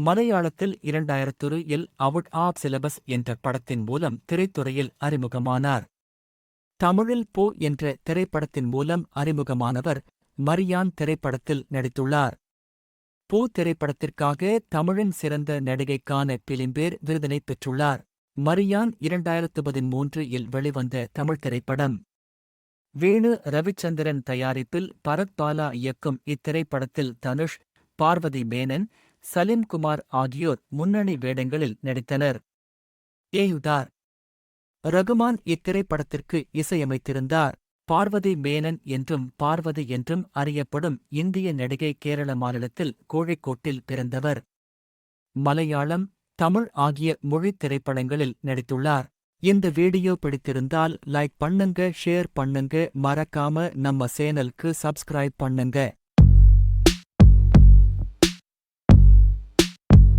மலையாளத்தில் இரண்டாயிரத்து இல் out of syllabus என்ற படத்தின் மூலம் திரைத்துறையில் அறிமுகமானார். தமிழில் போ என்ற திரைப்படத்தின் மூலம் அறிமுகமானவர் மரியான் திரைப்படத்தில் நடித்துள்ளார். போ திரைப்படத்திற்காக தமிழின் சிறந்த நடிகைக்கான பிலிம்பேர் விருதினை பெற்றுள்ளார். மரியான் இரண்டாயிரத்து பதிமூன்று இல் வெளிவந்த தமிழ் திரைப்படம். வேணு ரவிச்சந்திரன் தயாரிப்பில் பரத் பாலா இயக்கும் இத்திரைப்படத்தில் தனுஷ் பார்வதி மேனன் சலீம் குமார் ஆகியோர் முன்னணி வேடங்களில் நடித்தனர். ஏயுதார் ரகுமான் இத்திரைப்படத்திற்கு இசையமைத்திருந்தார். பார்வதி மேனன் என்றும் பார்வதி என்றும் அறியப்படும் இந்திய நடிகை கேரள மாநிலத்தில் கோழிக்கோட்டில் பிறந்தவர். மலையாளம் தமிழ் ஆகிய மொழித் திரைப்படங்களில் நடித்துள்ளார். இந்த வீடியோ பிடித்திருந்தால் லைக் பண்ணுங்க ஷேர் பண்ணுங்க மறக்காம நம்ம சேனலுக்கு சப்ஸ்கிரைப் பண்ணுங்க.